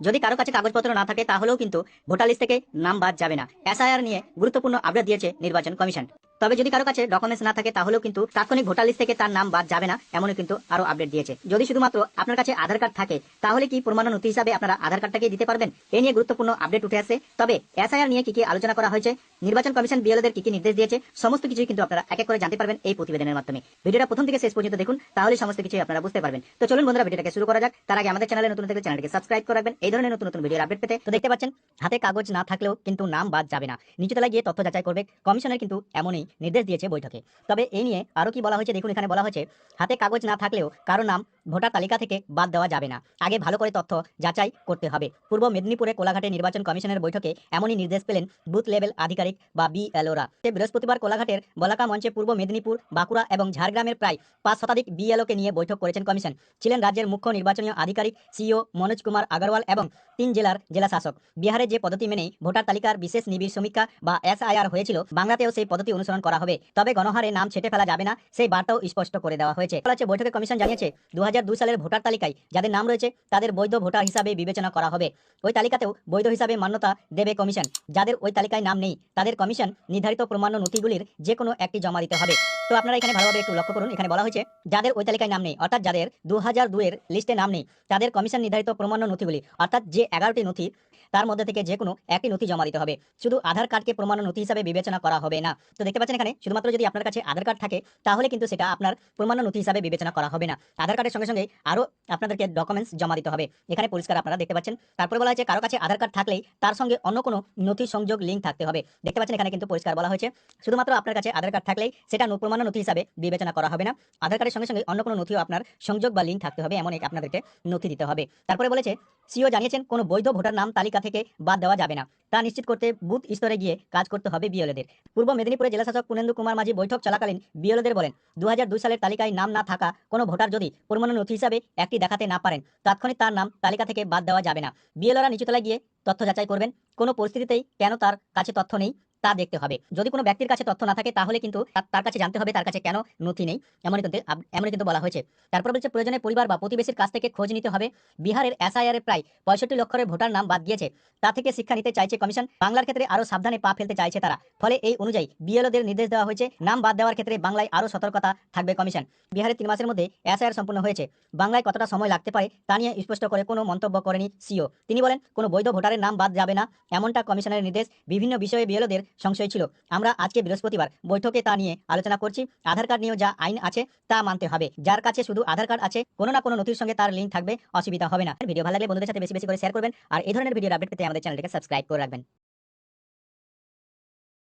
যদি কারও কাছে কাগজপত্র না থাকে, তাহলেও কিন্তু ভোটার লিস্ট থেকে নাম বাদ যাবে না। এসআইআর নিয়ে গুরুত্বপূর্ণ আপডেট দিয়েছে নির্বাচন কমিশন। তবে যদি কারও কাছে ডকুমেন্টস না থাকে, তাহলেও কিন্তু তাৎক্ষণিক ভোটার লিস্ট থেকে তার নাম বাদ যাবে না, এমনও কিন্তু আরও আপডেট দিয়েছে। যদি শুধুমাত্র আপনার কাছে আধার কার্ড থাকে, তাহলে কি প্রমাণ নথি হিসাবে আপনারা আধার কার্ডটাকে দিতে পারবেন? এ নিয়ে গুরুত্বপূর্ণ আপডেট উঠে আসছে। তবে এসআইআর নিয়ে কি কি আলোচনা করা হয়েছে? নির্বাচন কমিশন বিএলওদের কি কি নির্দেশ দিয়েছে? সমস্ত কিছুই কিন্তু আপনারা এক এক করে জানতে পারবেন এই প্রতিবেদনের মাধ্যমে। ভিডিওটা প্রথম থেকে শেষ পর্যন্ত দেখুন, তাহলে সমস্ত কিছুই আপনারা বুঝতে পারবেন। তো চলুন বন্ধুরা ভিডিওটাকে শুরু করা যাক। তার আগে আমাদের চ্যানেলে নতুন থেকে চ্যানেলটিকে সাবস্ক্রাইব করে রাখবেন। এই ধরনের নতুন নতুন ভিডিওর আপডেট পেতে তো দেখতে পাচ্ছেন, হাতে কাগজ না থাকলেও কিন্তু নাম বাদ যাবে না। নিচু তলায় গিয়ে তথ্য যাচাই করবে, কমিশনের কিন্তু এমনই নির্দেশ দিয়েছে বৈঠকে। তবে এই নিয়ে আরও কি বলা হয়েছে দেখুন, এখানে বলা হয়েছে, হাতে কাগজ না থাকলেও কারও নাম ভোটার তালিকা থেকে বাদ দেওয়া যাবে না। আগে ভালো করে তথ্য যাচাই করতে হবে। পূর্ব মেদিনীপুরে কোলাঘাটে নির্বাচন কমিশনের বৈঠকে এমনই নির্দেশ পেলেন বুথ লেভেল আধিকারিক বা বিএলওরা। বৃহস্পতিবার কোলাঘাটের বলাকা মঞ্চে পূর্ব মেদিনীপুর, বাঁকুড়া এবং ঝাড়গ্রামের প্রায় পাঁচ শতাধিক বিএলওকে নিয়ে বৈঠক করেছেন কমিশন। ছিলেন রাজ্যের মুখ্য নির্বাচনী আধিকারিক সিও মনোজ কুমার আগরওয়াল এবং তিন জেলার জেলা শাসক। বিহারে যে পদ্ধতি মেনেই ভোটার তালিকার বিশেষ নিবিড় সমীক্ষা বা এসআইআর হয়েছিল, বাংলাতেও সেই পদ্ধতি অনুসরণ করা হবে। তবে গণহারে নাম ছেটে ফেলা যাবে না, সেই বার্তাও স্পষ্ট করে দেওয়া হয়েছে। বলা বৈঠকে কমিশন জানিয়েছে দু সালের ভোটার তালিকায় যাদের নাম রয়েছে, তাদের বৈধ ভোটার হিসাবে বিবেচনা করা হবে। ওই তালিকাতেও বৈধ হিসাবে মান্যতা দেবে কমিশন। যাদের ওই তালিকায় নাম নেই, তাদের কমিশন নির্ধারিত প্রমাণ্য নথিগুলির যে কোনো একটি জমা দিতে হবে। তো আপনারা এখানে ভালোভাবে একটু লক্ষ্য করুন। এখানে বলা হয়েছে, যাদের ওই তালিকায় নাম নেই, অর্থাৎ যাদের দু হাজার দুয়ের লিস্টে নাম নেই, তাদের কমিশন নির্ধারিত প্রমাণ্য নথিগুলি, অর্থাৎ যে এগারোটি নথি, তার মধ্যে থেকে যে কোনো একটি নথি জমা দিতে হবে। শুধু আধার কার্ডকে প্রমাণ নথি হিসাবে বিবেচনা করা হবে না। তো দেখতে পাচ্ছেন এখানে, শুধুমাত্র যদি আপনার কাছে আধার কার্ড থাকে, তাহলে কিন্তু সেটা আপনার প্রমাণ নথি হিসাবে বিবেচনা করা হবে না। আধার কার্ডের সঙ্গে সঙ্গে আরও আপনাদেরকে ডকুমেন্টস জমা দিতে হবে। এখানে পরিষ্কার আপনারা দেখতে পাচ্ছেন। তারপরে বলা হয়েছে, কারও কাছে আধার কার্ড থাকলেই তার সঙ্গে অন্য কোনো নথি সংযোগ লিঙ্ক থাকতে হবে। দেখতে পাচ্ছেন এখানে কিন্তু পরিষ্কার বলা হয়েছে, শুধুমাত্র আপনার কাছে আধার কার্ড থাকলেই সেটা ন- প্রমাণ নথি হিসাবে বিবেচনা করা হবে না। আধার কার্ডের সঙ্গে সঙ্গে অন্য কোনো নথিও আপনার সংযোগ বা লিঙ্ক থাকতে হবে, এমন এক আপনাদেরকে নথি দিতে হবে। তারপরে বলেছে, সিও জানিয়েছেন, কোনো বৈধ ভোটার নাম তালিকা থেকে বাদ দেওয়া যাবে না। তা নিশ্চিত করতে বুথ স্তরে গিয়ে কাজ করতে হবে বিএলএদের পূর্ব মেদিনীপুরে জেলাশাসক পুনেন্দু কুমার মাঝি বৈঠক চলাকালীন বিএলওদের বলেন দু হাজার দুই সালের তালিকায় নাম না থাকা কোনো ভোটার যদি প্রমাণ নথি হিসাবে একটি দেখাতে না পারেন, তাৎক্ষণিক তার নাম তালিকা থেকে বাদ দেওয়া যাবে না। বিএলওরা নিচুতলায় গিয়ে তথ্য যাচাই করবেন। কোনো পরিস্থিতিতেই কেন তার কাছে তথ্য নেই? তা দেখতে হবে। যদি কোনো ব্যক্তির কাছে তথ্য না থাকে, তাহলে কিন্তু তার- কাছে জানতে হবে, তার কাছে কেন নথি নেই, এমনই কিন্তু এমনই কিন্তু বলা হয়েছে। তারপর বলছে, প্রয়োজনে পরিবার বা প্রতিবেশীর কাছ থেকে খোঁজ নিতে হবে। বিহারের এসআইআর এর প্রায় পঁয়ষট্টি লক্ষের ভোটার নাম বাদ গিয়েছে। তা থেকে শিক্ষা নিতে চাইছে কমিশন। বাংলার ক্ষেত্রে আরও সাবধানে পা ফেলতে চাইছে তারা। ফলে এই অনুযায়ী বিএলওদের নির্দেশ দেওয়া হয়েছে। নাম বাদ দেওয়ার ক্ষেত্রে বাংলায় আরও সতর্কতা থাকবে কমিশন। বিহারে তিন মাসের মধ্যে এসআইআর সম্পূর্ণ হয়েছে। বাংলায় কতটা সময় লাগতে পারে, তা নিয়ে স্পষ্ট করে কোনো মন্তব্য করেনি সিও। তিনি বলেন, কোনো বৈধ ভোটারের নাম বাদ যাবে না। এমনটা কমিশনের নির্দেশ। বিভিন্ন বিষয়ে বিএলওদের সংশয় ছিল। আমরা আজকে বৃহস্পতিবার বৈঠকে তা নিয়ে আলোচনা করছি। আধার কার্ড নিয়েও যা আইন আছে তা মানতে হবে। যার কাছে শুধু আধার কার্ড আছে, কোনো না কোনো নথির সঙ্গে তার লিঙ্ক থাকবে, অসুবিধা হবে না। ভিডিও ভালো লাগলে বন্ধুদের সাথে বেশি বেশি করে শেয়ার করবেন। আর এই ধরনের ভিডিও আপডেট পেতে আমাদের চ্যানেলটিকে সাবস্ক্রাইব করে রাখবেন।